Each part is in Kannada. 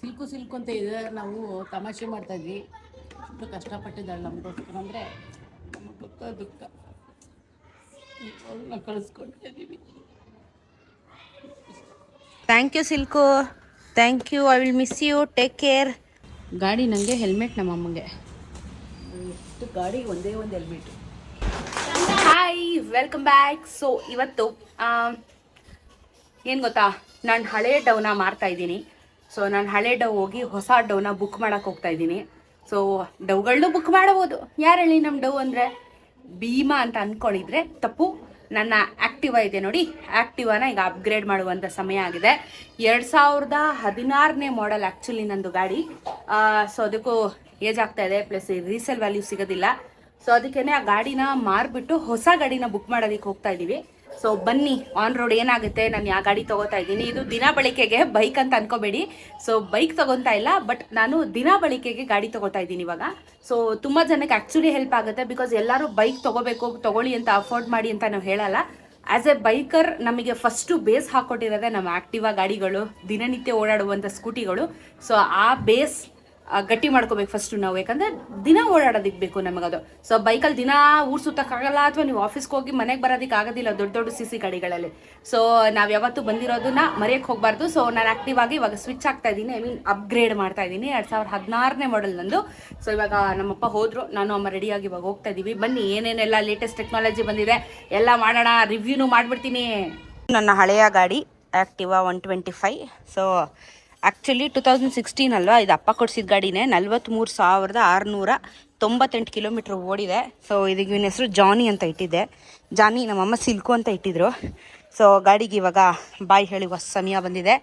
ಸಿಲ್ಕು ಸಿಲ್ಕು ಅಂತ ಇದೆ ನಾವು ತಮಾಷೆ ಮಾಡ್ತಾ ಇದ್ವಿ. ಅಷ್ಟು ಕಷ್ಟಪಟ್ಟಿದ್ದಾಳೆ ನಮಗೋಸ್ಕರ. ಅಂದರೆ ನಮ್ಮ ದುಃಖ. ದುಃಖ ಅವಳನ್ನ ಇದ್ದೀವಿ thank you silk thank you I will miss you take care ಗಾಡಿ ನನಗೆ ಹೆಲ್ಮೆಟ್ ನಮ್ಮ ಅಮ್ಮಂಗೆ. ಎಷ್ಟು ಗಾಡಿ ಒಂದೇ ಒಂದು helmet hi welcome back so ಇವತ್ತು ಏನು ಗೊತ್ತಾ? ನಾನು ಹಳೆಯ ಡೌನ ಮಾರ್ತಾ ಇದ್ದೀನಿ. ಸೊ ನಾನು ಹಳೆ ಡವ್ ಹೋಗಿ ಹೊಸ ಡವ್ನ ಬುಕ್ ಮಾಡಕ್ಕೆ ಹೋಗ್ತಾ ಇದ್ದೀನಿ. ಸೊ ಡವ್ಗಳನ್ನೂ ಬುಕ್ ಮಾಡಬಹುದು ಯಾರು ಹೇಳಿ ನಮ್ಮ ಡವ್ ಅಂದರೆ? ಭೀಮಾ ಅಂತ ಅಂದ್ಕೊಂಡಿದ್ರೆ ತಪ್ಪು. ನನ್ನ ಆ್ಯಕ್ಟಿವಾ ಇದೆ ನೋಡಿ. ಆ್ಯಕ್ಟಿವಾನ ಈಗ ಅಪ್ಗ್ರೇಡ್ ಮಾಡುವಂಥ ಸಮಯ ಆಗಿದೆ. ಎರಡು ಸಾವಿರದ ಹದಿನಾರನೇ ಮಾಡೆಲ್ ಆ್ಯಕ್ಚುಲಿ ನಂದು ಗಾಡಿ. ಸೊ ಅದಕ್ಕೂ ಏಜ್ ಆಗ್ತಾ ಇದೆ. ಪ್ಲಸ್ ರೀಸೇಲ್ ವ್ಯಾಲ್ಯೂ ಸಿಗೋದಿಲ್ಲ. ಸೊ ಅದಕ್ಕೇನೆ ಆ ಗಾಡಿನ ಮಾರ್ಬಿಟ್ಟು ಹೊಸ ಗಾಡಿನ ಬುಕ್ ಮಾಡೋದಕ್ಕೆ ಹೋಗ್ತಾ ಇದ್ದೀವಿ ಸೊ ಬನ್ನಿ ಆನ್ ರೋಡ್ ಏನಾಗುತ್ತೆ, ನಾನು ಯಾವ ಗಾಡಿ ತಗೋತಾ ಇದ್ದೀನಿ. ಇದು ದಿನ ಬಳಕೆಗೆ ಬೈಕ್ ಅಂತ ಅನ್ಕೋಬೇಡಿ. ಸೊ ಬೈಕ್ ತೊಗೊತಾ ಇಲ್ಲ ಬಟ್ ನಾನು ದಿನ ಬಳಕೆಗೆ ಗಾಡಿ ತಗೋತಾ ಇದ್ದೀನಿ ಇವಾಗ. ಸೊ ತುಂಬ ಜನಕ್ಕೆ ಆ್ಯಕ್ಚುಲಿ ಹೆಲ್ಪ್ ಆಗುತ್ತೆ ಬಿಕಾಸ್ ಎಲ್ಲರೂ ಬೈಕ್ ತಗೋಬೇಕು, ತಗೊಳ್ಳಿ ಅಂತ ಅಫೋರ್ಡ್ ಮಾಡಿ ಅಂತ ನಾವು ಹೇಳಲ್ಲ. ಆ್ಯಸ್ ಎ ಬೈಕರ್ ನಮಗೆ ಫಸ್ಟು ಬೇಸ್ ಹಾಕ್ಕೊಟ್ಟಿರೋದೇ ನಮ್ಮ ಆ್ಯಕ್ಟಿವಾ ಗಾಡಿಗಳು, ದಿನನಿತ್ಯ ಓಡಾಡುವಂಥ ಸ್ಕೂಟಿಗಳು ಸೊ ಆ ಬೇಸ್ ಗಟ್ಟಿ ಮಾಡ್ಕೋಬೇಕು ಫಸ್ಟು ನಾವು. ಯಾಕಂದ್ರೆ ದಿನ ಓಡಾಡೋದಕ್ಕೆ ಬೇಕು ನಮಗದು. ಸೊ ಬೈಕಲ್ಲಿ ದಿನ ಊರು ಸುತ್ತಕ್ಕಾಗಲ್ಲ ಅಥವಾ ನೀವು ಆಫೀಸ್ಗೆ ಹೋಗಿ ಮನೆಗೆ ಬರೋದಕ್ಕೆ ಆಗೋದಿಲ್ಲ ದೊಡ್ಡ ದೊಡ್ಡ ಸಿ ಸಿ ಗಾಡಿಗಳಲ್ಲಿ. ಸೊ ನಾವು ಯಾವತ್ತೂ ಬಂದಿರೋದನ್ನ ಮರೆಯಕ್ಕೆ ಹೋಗಬಾರ್ದು. ಸೊ ನಾನು ಆಕ್ಟಿವ್ ಆಗಿ ಇವಾಗ ಸ್ವಿಚ್ ಆಗ್ತಾ ಇದ್ದೀನಿ. ಐ ಮೀನ್ ಅಪ್ಗ್ರೇಡ್ ಮಾಡ್ತಾ ಇದ್ದೀನಿ. ಎರಡು ಸಾವಿರದ ಹದಿನಾರನೇ ಮಾಡೆಲ್ ನಂದು. ಸೊ ಇವಾಗ ನಮ್ಮಪ್ಪ ಹೋದರು. ನಾನು ಅಮ್ಮ ರೆಡಿಯಾಗಿ ಇವಾಗ ಹೋಗ್ತಾ ಇದ್ದೀವಿ ಬನ್ನಿ, ಏನೇನೆಲ್ಲ ಲೇಟೆಸ್ಟ್ ಟೆಕ್ನಾಲಜಿ ಬಂದಿದೆ. ಎಲ್ಲ ಮಾಡೋಣ ರಿವ್ಯೂನು ಮಾಡಿಬಿಡ್ತೀನಿ. ನನ್ನ ಹಳೆಯ ಗಾಡಿ Activa one twenty five so actually two thousand sixteen ಅಲ್ವಾ? ಇದು ಅಪ್ಪ ಕೊಡಿಸಿದ ಗಾಡಿನೇ ನಲ್ವತ್ತ್ಮೂರು ಸಾವಿರದ ಆರುನೂರ ತೊಂಬತ್ತೆಂಟು ಕಿಲೋಮೀಟ್ರ್ ಓಡಿದೆ. ಸೊ ಇದಕ್ಕೆ ಇವನ ಹೆಸರು ಜಾನಿ ಅಂತ ಇಟ್ಟಿದ್ದೆ. ಜಾನಿ ನಮ್ಮಮ್ಮ ಸಿಲ್ಕು ಅಂತ ಇಟ್ಟಿದ್ರು. ಸೊ ಗಾಡಿಗೆ ಇವಾಗ ಬಾಯಿ ಹೇಳುವ ಸಮಯ ಬಂದಿದೆ.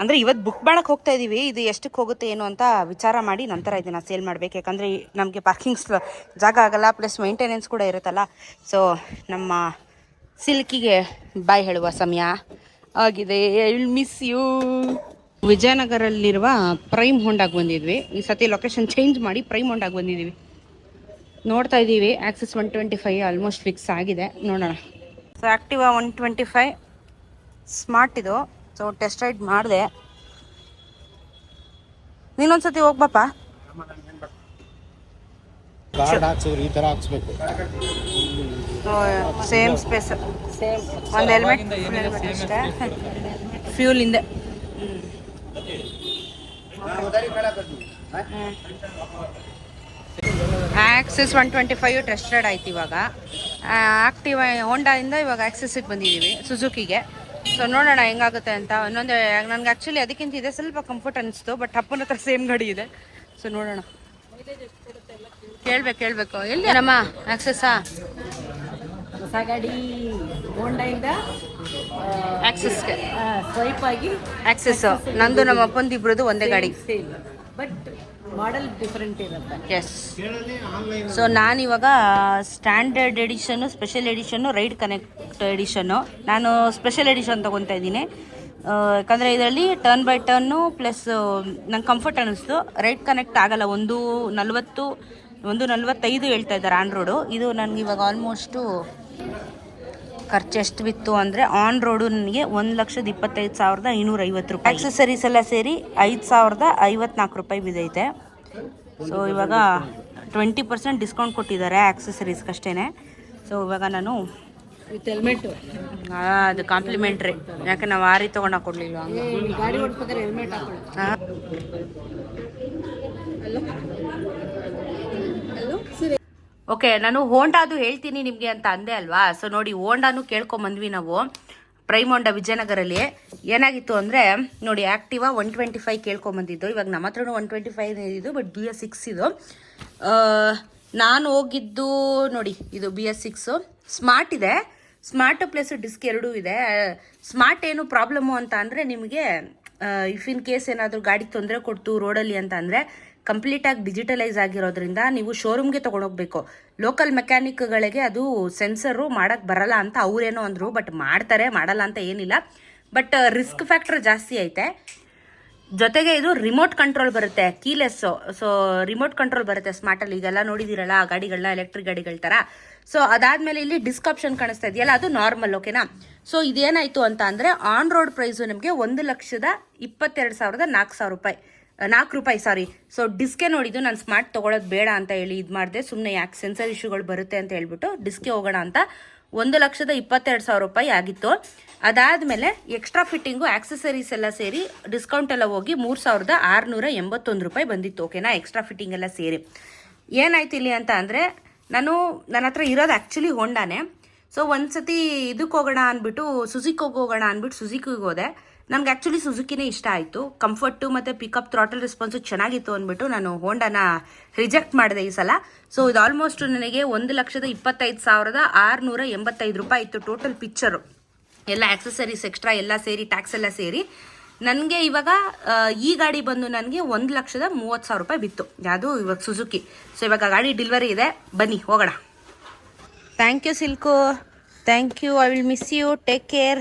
ಅಂದರೆ ಇವತ್ತು ಬುಕ್ ಮಾಡೋಕ್ಕೆ ಹೋಗ್ತಾ ಇದ್ದೀವಿ ಇದು ಎಷ್ಟಕ್ಕೆ ಹೋಗುತ್ತೆ, ಏನು ಅಂತ ವಿಚಾರ ಮಾಡಿ ನಂತರ ಇದನ್ನು ಸೇಲ್ ಮಾಡಬೇಕು. ಯಾಕಂದರೆ ನಮಗೆ ಪಾರ್ಕಿಂಗ್ಸ್ ಜಾಗ ಆಗಲ್ಲ ಪ್ಲಸ್ ಮೈಂಟೆನೆನ್ಸ್ ಕೂಡ ಇರುತ್ತಲ್ಲ. ಸೊ ನಮ್ಮ ಸಿಲ್ಕಿಗೆ ಬಾಯಿ ಹೇಳುವ ಸಮಯ ಆಗಿದೆ. ಮಿಸ್ ಯು ವಿಜಯನಗರಲ್ಲಿರುವ ಪ್ರೈಮ್ ಹೊಂಡಾಗಿ ಬಂದಿದ್ವಿ. ಈ ಸತಿ ಲೊಕೇಶನ್ ಚೇಂಜ್ ಮಾಡಿ ಪ್ರೈಮ್ ಹೊಂಡಾಗಿ ಬಂದಿದ್ದೀವಿ ನೋಡ್ತಾ ಇದ್ದೀವಿ Access one twenty five almost fix ಆಗಿದೆ. ನೋಡೋಣ. So Activa one twenty five smart ಇದು. ಸೊ ಟೆಸ್ಟ್ ರೈಡ್ ಮಾಡಿದೆ. ಹೋಗ್ಬಪ್ಪ. ಈ ಥರ ಹಾಕ್ಸ್ಬೇಕು. ಸೇಮ್ ಸ್ಪೇಸ್ ಸೇಮ್ ಒಂದು ಹೆಲ್ಮೆಟ್ ಫ್ಯೂಲ್ ಇಂದೆ Access one twenty five tested ಆಯ್ತು ಇವಾಗ. ಆಕ್ಟಿವ್ ಹೋಂಡಾಯಿಂದ ಇವಾಗ ಆಕ್ಸಿಸಿಗೆ ಬಂದಿದ್ದೀವಿ ಸುಜುಕಿಗೆ ಸೊ ನೋಡೋಣ ಹೆಂಗಾಗುತ್ತೆ ಅಂತ. ಇನ್ನೊಂದು, ನನಗೆ ಆ್ಯಕ್ಚುಲಿ ಅದಕ್ಕಿಂತ ಇದೆ, ಸ್ವಲ್ಪ ಕಂಫರ್ಟ್ ಅನಿಸ್ತು ಬಟ್ ಅಪ್ಪನ ಹತ್ರ ಸೇಮ್ ಗಾಡಿ ಇದೆ. ಸೊ ನೋಡೋಣ. ಕೇಳ್ಬೇಕು, ಕೇಳಬೇಕು. ಎಲ್ಲಿ ನಮ್ಮ ಆಕ್ಸೆಸ್ಸಾ ಹೊಸ ಗಾಡಿ ಹೋಂಡಾಯಿಂದ ಆಕ್ಸೆಸ್ಗೆ ಸ್ವೈಪ್ ಆಗಿ ಆಕ್ಸೆಸ್ ನಂದು ನಮ್ಮ ಅಪ್ಪಂದು ಇಬ್ಬರದು ಒಂದೇ ಗಾಡಿ. ಬಟ್ ಮಾಡೆಲ್ ಡಿಫ್ರೆಂಟ್ ಇರುತ್ತೆ. ಎಸ್ ಸೊ ಇವಾಗ ಸ್ಟ್ಯಾಂಡರ್ಡ್ ಎಡಿಷನ್ನು ಸ್ಪೆಷಲ್ ಎಡಿಷನ್ನು ರೈಡ್ ಕನೆಕ್ಟ್ ಎಡಿಷನ್ನು ನಾನು ಸ್ಪೆಷಲ್ ಎಡಿಷನ್ ತೊಗೊತಾ ಇದ್ದೀನಿ. ಯಾಕಂದರೆ ಇದರಲ್ಲಿ ಟರ್ನ್ ಬೈ ಟರ್ನು ಪ್ಲಸ್ ನಂಗೆ ಕಂಫರ್ಟ್ ಅನ್ನಿಸ್ತು. ರೈಡ್ ಕನೆಕ್ಟ್ ಆಗಲ್ಲ. ಒಂದು ನಲ್ವತ್ತು ಒಂದು ನಲ್ವತ್ತೈದು ಹೇಳ್ತಾ ಇದ್ದಾರೆ ಆನ್ ರೋಡು ಇದು ನನಗೆ ಇವಾಗ ಆಲ್ಮೋಸ್ಟು ಖರ್ಚು ಎಷ್ಟು ಬಿತ್ತು ಅಂದರೆ ಆನ್ ರೋಡು ನನಗೆ ಒಂದು ಲಕ್ಷದ ಇಪ್ಪತ್ತೈದು ಸಾವಿರದ ಐನೂರ ಐವತ್ತು ರೂಪಾಯಿ. ಆಕ್ಸೆಸರೀಸ್ ಎಲ್ಲ ಸೇರಿ ಐದು ಸಾವಿರದ ಐವತ್ನಾಲ್ಕು ರೂಪಾಯಿ ಬಿದ್ದೈತೆ. ಸೊ ಇವಾಗ ಟ್ವೆಂಟಿ ಪರ್ಸೆಂಟ್ ಡಿಸ್ಕೌಂಟ್ ಕೊಟ್ಟಿದ್ದಾರೆ ಆಕ್ಸೆಸರೀಸ್ಗಷ್ಟೇ ಸೊ ಇವಾಗ ನಾನು ವಿತ್ ಹೆಲ್ಮೆಟ್ ಅದು ಕಾಂಪ್ಲಿಮೆಂಟ್ರಿ ಯಾಕೆ ನಾವು ಆ ರೀತಿ ತೊಗೊಂಡು ಗಾಡಿ ಹೆಲ್ಮೆಟ್ ಹಾಕೊಳ್ಳಿ. ಓಕೆ ನಾನು ಹೋಂಡಾದು ಹೇಳ್ತೀನಿ ನಿಮಗೆ ಅಂತ ಅಂದೆ ಅಲ್ವಾ? ಸೊ ನೋಡಿ, ಹೋಂಡಾನು ಕೇಳ್ಕೊಂಬಂದ್ವಿ ನಾವು ಪ್ರೈಮ್ ಹೋಂಡಾ ವಿಜಯನಗರಲ್ಲಿ. ಏನಾಗಿತ್ತು ಅಂದರೆ, ನೋಡಿ ಆ್ಯಕ್ಟಿವಾ ಒನ್ ಟ್ವೆಂಟಿ ಫೈವ್ ಕೇಳ್ಕೊಂಬಂದಿದ್ದು ಇವಾಗ ನಮ್ಮ ಹತ್ರನೂ ಒನ್ ಟ್ವೆಂಟಿ ಫೈವ್ ಇದು ಬಟ್ ಬಿ ಎಸ್ ಸಿಕ್ಸ್ ಇದು ನಾನು ಹೋಗಿದ್ದು, ನೋಡಿ, ಇದು ಬಿ ಎಸ್ ಸಿಕ್ಸು ಸ್ಮಾರ್ಟ್ ಇದೆ. ಸ್ಮಾರ್ಟ್ ಪ್ಲಸ್ ಡಿಸ್ಕ್ ಎರಡೂ ಇದೆ. ಸ್ಮಾರ್ಟ್ ಏನು ಪ್ರಾಬ್ಲಮ್ಮು ಅಂತ ಅಂದರೆ ನಿಮಗೆ ಇಫ್ ಇನ್ ಕೇಸ್ ಏನಾದರೂ ಗಾಡಿ ತೊಂದರೆ ಕೊಡ್ತು ರೋಡಲ್ಲಿ ಅಂತ ಅಂದರೆ ಕಂಪ್ಲೀಟಾಗಿ ಡಿಜಿಟಲೈಸ್ ಆಗಿರೋದ್ರಿಂದ ನೀವು ಶೋರೂಮ್ಗೆ ತೊಗೊಂಡೋಗ್ಬೇಕು. ಲೋಕಲ್ ಮೆಕ್ಯಾನಿಕ್ಗಳಿಗೆ ಅದು ಸೆನ್ಸರು ಮಾಡೋಕ್ಕೆ ಬರಲ್ಲ ಅಂತ ಅವರೇನೋ ಅಂದರು, ಬಟ್ ಮಾಡ್ತಾರೆ, ಮಾಡಲ್ಲ ಅಂತ ಏನಿಲ್ಲ. ಬಟ್ ರಿಸ್ಕ್ ಫ್ಯಾಕ್ಟರ್ ಜಾಸ್ತಿ ಐತೆ. ಜೊತೆಗೆ ಇದು ರಿಮೋಟ್ ಕಂಟ್ರೋಲ್ ಬರುತ್ತೆ, ಕೀಲೆಸ್. ಸೊ, ರಿಮೋಟ್ ಕಂಟ್ರೋಲ್ ಬರುತ್ತೆ ಸ್ಮಾರ್ಟಲ್ಲಿ ಈಗೆಲ್ಲ ನೋಡಿದಿರಲ್ಲ ಗಾಡಿಗಳನ್ನ ಎಲೆಕ್ಟ್ರಿಕ್ ಗಾಡಿಗಳ ಥರ ಸೊ, ಅದಾದ್ಮೇಲೆ ಇಲ್ಲಿ ಡಿಸ್ಕ್ ಆಪ್ಷನ್ ಕಾಣಿಸ್ತಾ ಇದೆಯಲ್ಲ, ಅದು ನಾರ್ಮಲ್, ಓಕೆನಾ? ಸೊ, ಇದೇನಾಯಿತು ಅಂತ ಅಂದರೆ, ಆನ್ ರೋಡ್ ಪ್ರೈಸು ನಿಮಗೆ ಒಂದು ಲಕ್ಷದ ಇಪ್ಪತ್ತೆರಡು ಸಾವಿರದ ನಾಲ್ಕು ಸಾವಿರ ರೂಪಾಯಿ. ನಾಲ್ಕು ರೂಪಾಯಿ ಸಾರಿ ಸೊ ಡಿಸ್ಕೆ ನೋಡಿದ್ದು ನಾನು ಸ್ಮಾರ್ಟ್ ತೊಗೊಳೋದು ಬೇಡ ಅಂತ ಹೇಳಿ ಇದು ಮಾಡಿದೆ. ಸುಮ್ಮನೆ ಯಾಕೆ ಸೆನ್ಸರ್ ಇಶ್ಯೂಗಳು ಬರುತ್ತೆ ಅಂತ ಹೇಳ್ಬಿಟ್ಟು ಡಿಸ್ಕೆ ಹೋಗೋಣ ಅಂತ ಒಂದು ಲಕ್ಷದ ಇಪ್ಪತ್ತೆರಡು ಸಾವಿರ ರೂಪಾಯಿ ಆಗಿತ್ತು. ಅದಾದಮೇಲೆ ಎಕ್ಸ್ಟ್ರಾ ಫಿಟ್ಟಿಂಗು ಆಕ್ಸೆಸರೀಸ್ ಎಲ್ಲ ಸೇರಿ ಡಿಸ್ಕೌಂಟ್ ಎಲ್ಲ ಹೋಗಿ ಮೂರು ಸಾವಿರದ ಆರುನೂರ ಎಂಬತ್ತೊಂದು ರೂಪಾಯಿ ಬಂದಿತ್ತು ಓಕೆನಾ ಎಕ್ಸ್ಟ್ರಾ ಫಿಟ್ಟಿಂಗ್ ಎಲ್ಲ ಸೇರಿ. ಏನಾಯ್ತು ಇಲ್ಲಿ ಅಂತ ಅಂದರೆ, ನಾನು ನನ್ನ ಹತ್ರ ಇರೋದು ಆ್ಯಕ್ಚುಲಿ ಹೊಂಡಾನೆ ಸೊ ಒಂದು ಸತಿ ಇದಕ್ಕೆ ಹೋಗೋಣ ಅಂದ್ಬಿಟ್ಟು ಸುಜಿಕ್ ಹೋಗೋಣ ಅಂದ್ಬಿಟ್ಟು ಸುಜಿಕಿಗೆ ಹೋದೆ. ನನಗೆ ಆ್ಯಕ್ಚುಲಿ ಸುಜುಕಿನೇ ಇಷ್ಟ ಆಯಿತು. ಕಂಫರ್ಟು ಮತ್ತು ಪಿಕಪ್ ಥ್ರಾಟಲ್ ರೆಸ್ಪಾನ್ಸು ಚೆನ್ನಾಗಿತ್ತು ಅಂದ್ಬಿಟ್ಟು ನಾನು ಹೋಂಡಾನ ರಿಜೆಕ್ಟ್ ಮಾಡಿದೆ ಈ ಸಲ. ಸೊ ಇದು ಆಲ್ಮೋಸ್ಟ್ ನನಗೆ ಒಂದು ಲಕ್ಷದ ಇಪ್ಪತ್ತೈದು ಸಾವಿರದ ಆರುನೂರ ಎಂಬತ್ತೈದು ರೂಪಾಯಿ ಇತ್ತು ಟೋಟಲ್ ಪಿಕ್ಚರು ಎಲ್ಲ ಆಕ್ಸೆಸರೀಸ್ ಎಕ್ಸ್ಟ್ರಾ ಎಲ್ಲ ಸೇರಿ ಟ್ಯಾಕ್ಸ್ ಎಲ್ಲ ಸೇರಿ. ನನಗೆ ಇವಾಗ ಈ ಗಾಡಿ ಬಂದು ನನಗೆ ಒಂದು ಲಕ್ಷದ ಮೂವತ್ತು ಸಾವಿರ ರೂಪಾಯಿ ಬಿತ್ತು. ಯಾವುದು? ಇವಾಗ ಸುಜುಕಿ ಸೊ ಇವಾಗ ಗಾಡಿ ಡೆಲಿವರಿ ಇದೆ. ಬನ್ನಿ, ಹೋಗೋಣ. Thank you silk thank you I will miss you take care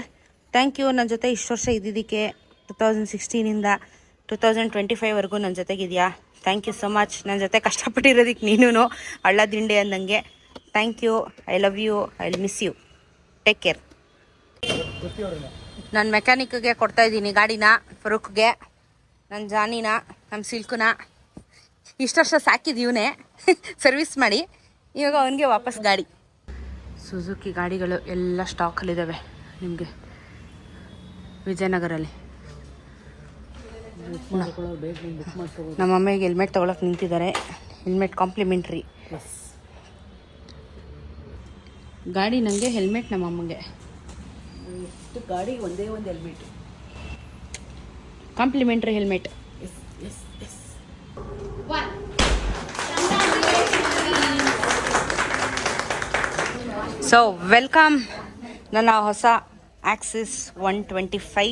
thank you ನನ್ನ ಜೊತೆ ಇಷ್ಟು ವರ್ಷ ಇದ್ದಿದ್ದಕ್ಕೆ ಟು ತೌಸಂಡ್ ಸಿಕ್ಸ್ಟೀನಿಂದ ಟು ತೌಸಂಡ್ ಟ್ವೆಂಟಿ ಫೈವ್ವರೆಗೂ ನನ್ನ ಜೊತೆಗಿದೆಯಾ? ಥ್ಯಾಂಕ್ ಯು ಸೊ ಮಚ್ ನನ್ನ ಜೊತೆ ಕಷ್ಟಪಟ್ಟಿರೋದಕ್ಕೆ ನೀನು ಹಳ್ಳ ದಿಂಡೆ ಅಂದಂಗೆ. Thank you I love you I will miss you take care ನಾನು ಮೆಕ್ಯಾನಿಕ್ಗೆ ಕೊಡ್ತಾ ಇದ್ದೀನಿ ಗಾಡಿನ, ಫರೂಕ್ಗೆ. ನನ್ನ ಜಾನಿನ ನಮ್ಮ ಸಿಲ್ಕುನ. ಇಷ್ಟು ವರ್ಷ ಸಾಕಿದ್ದು ಇವನೇ. ಸರ್ವಿಸ್ ಮಾಡಿ. ಇವಾಗ ಅವನಿಗೆ ವಾಪಸ್ ಗಾಡಿ. ಸುಜುಕಿ ಗಾಡಿಗಳು ಎಲ್ಲ ಸ್ಟಾಕಲ್ಲಿದ್ದಾವೆ ನಿಮಗೆ. ವಿಜಯನಗರಲ್ಲಿ. ನಮ್ಮ ಅಮ್ಮಗೆ ಹೆಲ್ಮೆಟ್ ತೊಗೊಳಕ್ಕೆ ನಿಂತಿದ್ದಾರೆ. ಹೆಲ್ಮೆಟ್ ಕಾಂಪ್ಲಿಮೆಂಟ್ರಿ ಗಾಡಿ ನನಗೆ ಹೆಲ್ಮೆಟ್ ನಮ್ಮ ಅಮ್ಮಗೆ. ಎಷ್ಟು ಗಾಡಿ ಒಂದೇ ಒಂದು helmet complimentary helmet so welcome ನನ್ನ ಹೊಸ Access one twenty five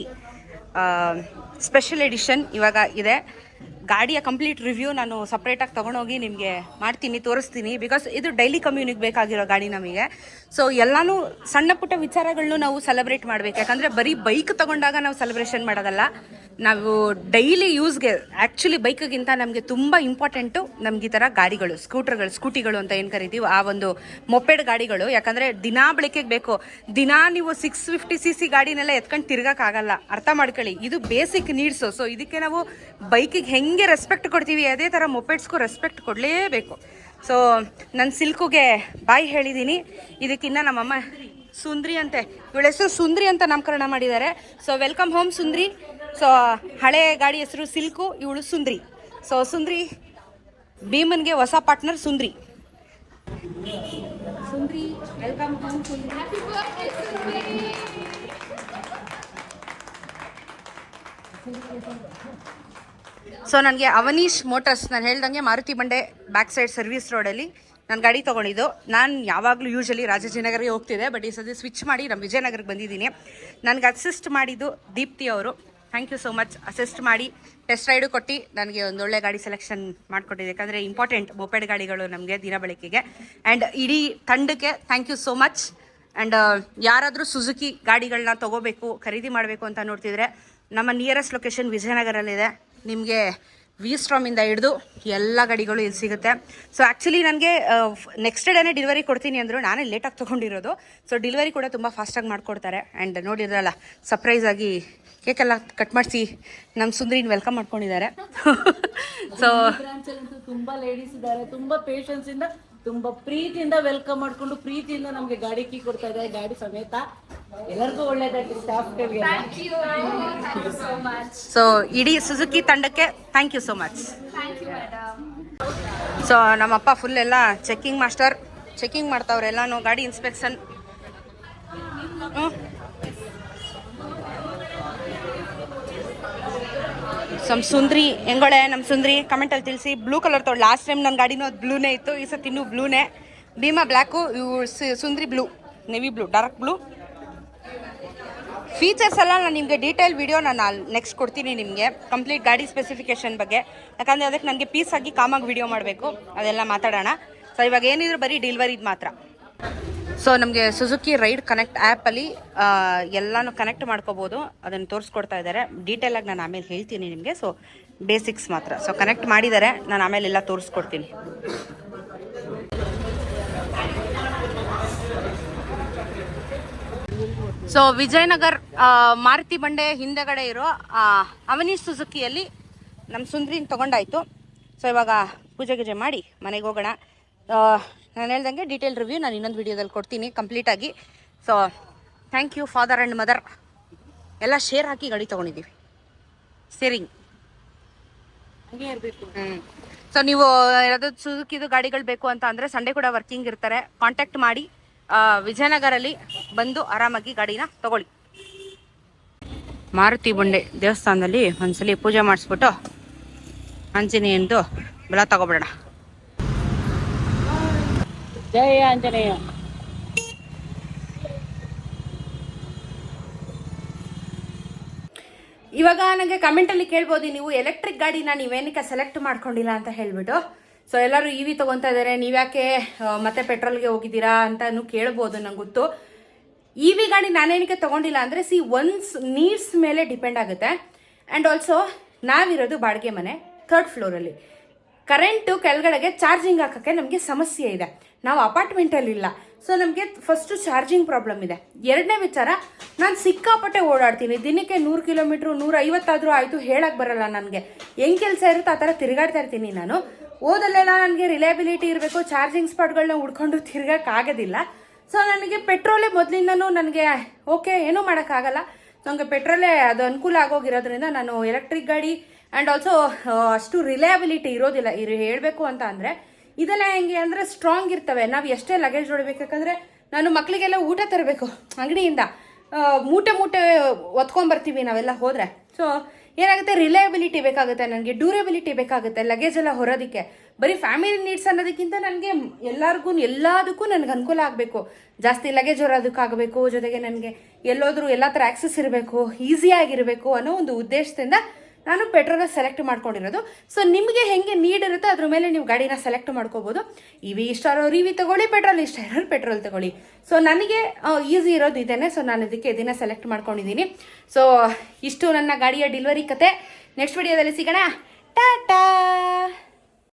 special edition ಇವಾಗ ಇದೆ. ಗಾಡಿಯ ಕಂಪ್ಲೀಟ್ ರಿವ್ಯೂ ನಾನು ಸಪ್ರೇಟಾಗಿ ತೊಗೊಂಡೋಗಿ ನಿಮಗೆ ಮಾಡ್ತೀನಿ, ತೋರಿಸ್ತೀನಿ. ಬಿಕಾಸ್ ಇದು ಡೈಲಿ ಕಮ್ಯೂನಿಗೆ ಬೇಕಾಗಿರೋ ಗಾಡಿ ನಮಗೆ. ಸೊ ಎಲ್ಲಾನು ಸಣ್ಣ ಪುಟ್ಟ ವಿಚಾರಗಳನ್ನು ನಾವು ಸೆಲೆಬ್ರೇಟ್ ಮಾಡಬೇಕು. ಯಾಕಂದರೆ ಬರೀ ಬೈಕ್ ತಗೊಂಡಾಗ ನಾವು ಸೆಲೆಬ್ರೇಷನ್ ಮಾಡೋದಲ್ಲ, ನಾವು ಡೈಲಿ ಯೂಸ್ಗೆ ಆ್ಯಕ್ಚುಲಿ ಬೈಕ್ಗಿಂತ ನಮಗೆ ತುಂಬ ಇಂಪಾರ್ಟೆಂಟು ನಮ್ಗೆ ಈ ಥರ ಗಾಡಿಗಳು ಸ್ಕೂಟರ್ಗಳು ಸ್ಕೂಟಿಗಳು ಅಂತ ಏನು ಕರಿತೀವಿ ಆ ಒಂದು ಮೊಪೆಡ್ ಗಾಡಿಗಳು. ಯಾಕಂದರೆ ದಿನಾ ಬಳಕೆಗೆ ಬೇಕು. ದಿನಾ ನೀವು ಸಿಕ್ಸ್ ಫಿಫ್ಟಿ ಸಿ ಸಿ ಗಾಡಿನೆಲ್ಲ ಎತ್ಕೊಂಡು ತಿರ್ಗೋಕ್ಕಾಗಲ್ಲ ಅರ್ಥ ಮಾಡ್ಕೊಳ್ಳಿ. ಇದು ಬೇಸಿಕ್ ನೀಡ್ಸು ಸೊ ಇದಕ್ಕೆ ನಾವು ಬೈಕಿಗೆ ಹೆಂಗೆ ರೆಸ್ಪೆಕ್ಟ್ ಕೊಡ್ತೀವಿ, ಅದೇ ಥರ ಮೊಪೆಡ್ಸ್ಗೂ ರೆಸ್ಪೆಕ್ಟ್ ಕೊಡಲೇಬೇಕು. ಸೊ ನನ್ನ ಸಿಲ್ಕುಗೆ ಬಾಯಿ ಹೇಳಿದ್ದೀನಿ ಇದಕ್ಕಿನ್ನ ನಮ್ಮಮ್ಮ ಸುಂದ್ರಿ ಅಂತೆ. ಇವಳ ಹೆಸರು ಸುಂದ್ರಿ ಅಂತ ನಾಮಕರಣ ಮಾಡಿದ್ದಾರೆ. So welcome home Sundri. So ಹಳೆ ಗಾಡಿ ಹೆಸರು ಸಿಲ್ಕು, ಇವಳು ಸುಂದ್ರಿ. ಸೊ ಸುಂದ್ರಿ, ಭೀಮನ್ಗೆ ಹೊಸ partner Sundri. Sundri welcome home Sundri. So ನನಗೆ ಅವನೀಶ್ ಮೋಟರ್ಸ್ ನಾನು ಹೇಳ್ದಂಗೆ ಮಾರುತಿ ಬಂಡೆ ಬ್ಯಾಕ್ ಸೈಡ್ ಸರ್ವಿಸ್ ರೋಡಲ್ಲಿ ನಾನು ಗಾಡಿ ತೊಗೊಂಡಿದ್ದು. ನಾನು ಯಾವಾಗಲೂ ಯೂಶಲಿ ರಾಜಾಜಿನಗರಿಗೆ ಹೋಗ್ತಿದ್ದೆ ಬಟ್ ಈ ಸತಿ ಸ್ವಿಚ್ ಮಾಡಿ ನಮ್ಮ ವಿಜಯನಗರಕ್ಕೆ ಬಂದಿದ್ದೀನಿ. ನನಗೆ ಅಸಿಸ್ಟ್ ಮಾಡಿದ್ದು ದೀಪ್ತಿ ಅವರು. Thank you so much assist ಮಾಡಿ ಟೆಸ್ಟ್ ರೈಡು ಕೊಟ್ಟು ನನಗೆ ಒಂದೊಳ್ಳೆ ಗಾಡಿ ಸೆಲೆಕ್ಷನ್ ಮಾಡಿಕೊಟ್ಟಿದ್ದೆ. ಯಾಕಂದರೆ ಇಂಪಾರ್ಟೆಂಟ್ ಮೊಪೆಡ್ ಗಾಡಿಗಳು ನಮಗೆ ದಿನ ಬಳಕೆಗೆ. ಆ್ಯಂಡ್ ಇಡೀ ತಂಡಕ್ಕೆ thank you so much and ಯಾರಾದರೂ ಸುಜುಕಿ ಗಾಡಿಗಳನ್ನ ತೊಗೋಬೇಕು, ಖರೀದಿ ಮಾಡಬೇಕು ಅಂತ ನೋಡ್ತಿದ್ರೆ ನಮ್ಮ ನಿಯರೆಸ್ಟ್ ಲೊಕೇಶನ್ ವಿಜಯನಗರಲ್ಲಿದೆ. ನಿಮಗೆ ವಿ ಸ್ಟ್ರಾಮಿಂದ ಹಿಡಿದು ಎಲ್ಲ ಗಾಡಿಗಳು ಇಲ್ಲಿ ಸಿಗುತ್ತೆ. ಸೊ ಆ್ಯಕ್ಚುಲಿ ನನಗೆ ನೆಕ್ಸ್ಟ್ ಡೇನೇ ಡೆಲಿವರಿ ಕೊಡ್ತೀನಿ ಅಂದರು ನಾನೇ ಲೇಟಾಗಿ ತೊಗೊಂಡಿರೋದು. ಸೊ ಡೆಲಿವರಿ ಕೂಡ ತುಂಬ ಫಾಸ್ಟಾಗಿ ಮಾಡಿಕೊಡ್ತಾರೆ. ಆ್ಯಂಡ್ ನೋಡಿದ್ರಲ್ಲ ಸರ್ಪ್ರೈಸ್ ಆಗಿ ಕೇಕೆಲ್ಲ ಕಟ್ ಮಾಡಿಸಿ ನಮ್ಮ ಸುಂದ್ರಿನ ವೆಲ್ಕಮ್ ಮಾಡ್ಕೊಂಡಿದ್ದಾರೆ. ಸೊ ತುಂಬ ಲೇಡೀಸ್ ಇದ್ದಾರೆ. ತುಂಬ ಪೇಷನ್ಸ್ ತುಂಬ ತುಂಬಾ ಪ್ರೀತಿಯಿಂದ ವೆಲ್ಕಮ್ ಮಾಡಿಕೊಂಡು, ಪ್ರೀತಿಯಿಂದ ನಮಗೆ ಗಾಡಿ ಕೀ ಕೊಡ್ತಾ ಇದ್ದಾರೆ. ಗಾಡಿ ಸಮೇತ ಎಲ್ಲರಿಗೂ ಒಳ್ಳೇದಾಗಿ ಸ್ಟಾಫ್ಗಳಿಗೆ ಸೊ ಇಡೀ ಸುಜುಕಿ ತಂಡಕ್ಕೆ thank you so much so ನಮ್ಮಪ್ಪ ಫುಲ್ ಎಲ್ಲ ಚೆಕ್ಕಿಂಗ್ ಮಾಸ್ಟರ್ ಚೆಕ್ಕಿಂಗ್ ಮಾಡ್ತಾವ್ರೆ ಎಲ್ಲಾನು ಗಾಡಿ ಇನ್ಸ್ಪೆಕ್ಷನ್ ಸಮ್ ಸುಂದ್ರಿ ಹೆಂಗೊಳೆ? ನಮ್ಮ ಸುಂದ್ರಿ ಕಮೆಂಟಲ್ಲಿ ತಿಳಿಸಿ. ಬ್ಲೂ ಕಲರ್ ತೊಗೊಳ್ಳಿ ಲಾಸ್ಟ್ ಟೈಮ್ ನನ್ನ ಗಾಡಿನೂ ಅದು ಬ್ಲೂನೇ ಇತ್ತು ಈ ಸತಿ ಇನ್ನೂ ಬ್ಲೂನೇ ಭೀಮಾ ಬ್ಲ್ಯಾಕು ಇವು Sundri blue navy blue dark blue features ಎಲ್ಲ ನಾನು ನಿಮಗೆ ಡೀಟೇಲ್ ವಿಡಿಯೋ ನಾನು ನೆಕ್ಸ್ಟ್ ಕೊಡ್ತೀನಿ ನಿಮಗೆ. ಕಂಪ್ಲೀಟ್ ಗಾಡಿ ಸ್ಪೆಸಿಫಿಕೇಶನ್ ಬಗ್ಗೆ. ಯಾಕಂದರೆ ಅದಕ್ಕೆ ನನಗೆ ಪೀಸ್ ಆಗಿ ಕಾಮಾಗಿ ವಿಡಿಯೋ ಮಾಡಬೇಕು. ಅದೆಲ್ಲ ಮಾತಾಡೋಣ. ಸೊ ಇವಾಗ ಏನಿದ್ರು ಬರೀ ಡಿಲ್ವರಿದ್ ಮಾತ್ರ. ಸೊ ನಮಗೆ ಸುಜುಕಿ ರೈಡ್ ಕನೆಕ್ಟ್ ಆ್ಯಪಲ್ಲಿ ಎಲ್ಲನೂ ಕನೆಕ್ಟ್ ಮಾಡ್ಕೋಬೋದು. ಅದನ್ನು ತೋರಿಸ್ಕೊಡ್ತಾ ಇದ್ದಾರೆ ಡೀಟೇಲಾಗಿ ನಾನು ಆಮೇಲೆ ಹೇಳ್ತೀನಿ ನಿಮಗೆ. ಸೊ ಬೇಸಿಕ್ಸ್ ಮಾತ್ರ. ಸೊ ಕನೆಕ್ಟ್ ಮಾಡಿದ್ದಾರೆ ನಾನು ಆಮೇಲೆ ಎಲ್ಲ ತೋರಿಸ್ಕೊಡ್ತೀನಿ. ಸೊ ವಿಜಯನಗರ್ ಮಾರುತಿ ಬಂಡೆ ಹಿಂದೆಗಡೆ ಇರೋ ಅವನೀಶ್ ಅವನಿ ಸುಜುಕಿಯಲ್ಲಿ ನಮ್ಮ ಸುಂದ್ರಿನ ತೊಗೊಂಡಾಯ್ತು. ಸೊ ಇವಾಗ ಪೂಜೆ ಗೂಜೆ ಮಾಡಿ ಮನೆಗೆ ಹೋಗೋಣ. ನಾನು ಹೇಳ್ದಂಗೆ ಡೀಟೇಲ್ ರಿವ್ಯೂ ನಾನು ಇನ್ನೊಂದು ವಿಡಿಯೋದಲ್ಲಿ ಕೊಡ್ತೀನಿ ಕಂಪ್ಲೀಟಾಗಿ so thank you father and mother ಎಲ್ಲ ಶೇರ್ ಹಾಕಿ ಗಾಡಿ ತೊಗೊಂಡಿದ್ದೀವಿ. ಸೇರಿಂಗ್ ಹಂಗೆ ಇರಬೇಕು. ಹ್ಞೂ ಸೊ ನೀವು ಯಾವ್ದಾದ್ರು ಸುಜುಕಿದು ಗಾಡಿಗಳು ಬೇಕು ಅಂತ ಅಂದರೆ ಸಂಡೇ ಕೂಡ ವರ್ಕಿಂಗ್ ಇರ್ತಾರೆ. ಕಾಂಟ್ಯಾಕ್ಟ್ ಮಾಡಿ. ವಿಜಯನಗರಲ್ಲಿ ಬಂದು ಆರಾಮಾಗಿ ಗಾಡಿನ ತಗೊಳ್ಳಿ. ಮಾರುತಿ ಬಂಡೆ ದೇವಸ್ಥಾನದಲ್ಲಿ ಒಂದ್ಸಲಿ ಪೂಜೆ ಮಾಡಿಸ್ಬಿಟ್ಟು ಆಂಜನೇಯಂದು ಬಲ ತಗೊಬಿಡೋಣ. ಜಯ ಆಂಜನೇಯ. ಇವಾಗ ನನಗೆ ಕಮೆಂಟಲ್ಲಿ ಕೇಳ್ಬೋದು ನೀವು ಎಲೆಕ್ಟ್ರಿಕ್ ಗಾಡಿನ ನೀವೇನಕ್ಕೆ ಸೆಲೆಕ್ಟ್ ಮಾಡ್ಕೊಂಡಿಲ್ಲ ಅಂತ ಹೇಳ್ಬಿಟ್ಟು. ಸೊ ಎಲ್ಲರೂ ಇ ವಿ ತೊಗೊತಾ ಇದ್ದಾರೆ ನೀವ್ಯಾಕೆ ಮತ್ತೆ ಪೆಟ್ರೋಲ್ಗೆ ಹೋಗಿದ್ದೀರಾ ಅಂತ ಕೇಳ್ಬೋದು ನಂಗೆ ಗೊತ್ತು. ಇ ವಿ ಗಾಡಿ ನಾನೇನಕ್ಕೆ ತೊಗೊಂಡಿಲ್ಲ ಅಂದರೆ ಸಿ ಒನ್ಸ್ ನೀಡ್ಸ್ ಮೇಲೆ ಡಿಪೆಂಡ್ ಆಗುತ್ತೆ. ಆ್ಯಂಡ್ ಆಲ್ಸೋ ನಾವಿರೋದು ಬಾಡಿಗೆ ಮನೆ ಥರ್ಡ್ ಫ್ಲೋರಲ್ಲಿ ಕರೆಂಟು ಕೆಳಗಡೆಗೆ ಚಾರ್ಜಿಂಗ್ ಹಾಕೋಕ್ಕೆ ನಮಗೆ ಸಮಸ್ಯೆ ಇದೆ. ನಾವು ಅಪಾರ್ಟ್ಮೆಂಟಲ್ಲಿ ಇಲ್ಲ ಸೊ ನಮಗೆ ಫಸ್ಟು ಚಾರ್ಜಿಂಗ್ ಪ್ರಾಬ್ಲಮ್ ಇದೆ. ಎರಡನೇ ವಿಚಾರ, ನಾನು ಸಿಕ್ಕಾಪಟ್ಟೆ ಓಡಾಡ್ತೀನಿ. ದಿನಕ್ಕೆ ನೂರು ಕಿಲೋಮೀಟ್ರು ನೂರ ಐವತ್ತಾದರೂ ಆಯಿತು ಹೇಳಕ್ಕೆ ಬರಲ್ಲ ನನಗೆ. ಹೆಂಗೆ ಕೆಲಸ ಇರುತ್ತೋ ಆ ಥರ ತಿರುಗಾಡ್ತಾ ಇರ್ತೀನಿ ನಾನು. ಓದಲ್ಲೆಲ್ಲ ನನಗೆ ರಿಲಯಬಿಲಿಟಿ ಇರಬೇಕು ಚಾರ್ಜಿಂಗ್ ಸ್ಪಾಟ್ಗಳನ್ನ ಹುಡ್ಕೊಂಡು ತಿರ್ಗಕ್ಕಾಗೋದಿಲ್ಲ ಸೊ ನನಗೆ ಪೆಟ್ರೋಲೇ ಮೊದಲಿಂದನೂ ನನಗೆ, ಓಕೆ, ಏನೂ ಮಾಡೋಕ್ಕಾಗಲ್ಲ. ನನಗೆ ಪೆಟ್ರೋಲೇ ಅದು ಅನುಕೂಲ ಆಗೋಗಿರೋದ್ರಿಂದ ನಾನು ಎಲೆಕ್ಟ್ರಿಕ್ ಗಾಡಿ ಆ್ಯಂಡ್ ಆಲ್ಸೋ ಅಷ್ಟು ರಿಲಯಬಿಲಿಟಿ ಇರೋದಿಲ್ಲ. ಇರು ಹೇಳಬೇಕು ಅಂತ ಅಂದರೆ ಇದೆಲ್ಲ ಹೆಂಗೆ ಅಂದರೆ ಸ್ಟ್ರಾಂಗ್ ಇರ್ತವೆ. ನಾವು ಎಷ್ಟೇ ಲಗೇಜ್ ಹೊಡಬೇಕಂದ್ರೆ ನಾನು ಮಕ್ಕಳಿಗೆಲ್ಲ ಊಟ ತರಬೇಕು ಅಂಗಡಿಯಿಂದ. ಮೂಟೆ ಮೂಟೆ ಒತ್ಕೊಂಡ್ಬರ್ತೀವಿ ನಾವೆಲ್ಲ ಹೋದರೆ. ಸೊ ಏನಾಗುತ್ತೆ? ರಿಲಯಬಿಲಿಟಿ ಬೇಕಾಗುತ್ತೆ ನನಗೆ ಡ್ಯೂರೆಬಿಲಿಟಿ ಬೇಕಾಗುತ್ತೆ ಲಗೇಜ್ ಎಲ್ಲ ಹೊರೋದಕ್ಕೆ. ಬರೀ ಫ್ಯಾಮಿಲಿ ನೀಡ್ಸ್ ಅನ್ನೋದಕ್ಕಿಂತ ನನಗೆ ಎಲ್ಲರಿಗೂ, ಎಲ್ಲದಕ್ಕೂ ನನಗೆ ಅನುಕೂಲ ಆಗಬೇಕು. ಜಾಸ್ತಿ ಲಗೇಜ್ ಹೊರೋದಕ್ಕಾಗಬೇಕು ಜೊತೆಗೆ ನನಗೆ ಎಲ್ಲೋದ್ರೂ ಎಲ್ಲ ಥರ ಆಕ್ಸೆಸ್ ಇರಬೇಕು ಈಸಿಯಾಗಿರಬೇಕು ಅನ್ನೋ ಒಂದು ಉದ್ದೇಶದಿಂದ ನಾನು ಪೆಟ್ರೋಲ ಸೆಲೆಕ್ಟ್ ಮಾಡ್ಕೊಂಡಿರೋದು. ಸೊ ನಿಮಗೆ ಹೆಂಗೆ ನೀಡ್ ಇರುತ್ತೆ ಅದ್ರ ಮೇಲೆ ನೀವು ಗಾಡಿನ ಸೆಲೆಕ್ಟ್ ಮಾಡ್ಕೋಬೋದು. ಇವಿ ಇಷ್ಟ ಇರೋರು ಇವಿ ತಗೊಳ್ಳಿ, ಪೆಟ್ರೋಲ್ ಇಷ್ಟ ಇರೋರು ಪೆಟ್ರೋಲ್ ತಗೊಳ್ಳಿ. ಸೊ ನನಗೆ ಈಸಿ ಇರೋದು ಇದೇನೆ. ಸೊ ನಾನು ಇದಕ್ಕೆ ಇದನ್ನ ಸೆಲೆಕ್ಟ್ ಮಾಡ್ಕೊಂಡಿದ್ದೀನಿ ಸೊ ಇಷ್ಟು ನನ್ನ ಗಾಡಿಯ ಡೆಲಿವರಿ ಕತೆ. ನೆಕ್ಸ್ಟ್ ವಿಡಿಯೋದಲ್ಲಿ ಸಿಗೋಣ. ಟಾಟಾ!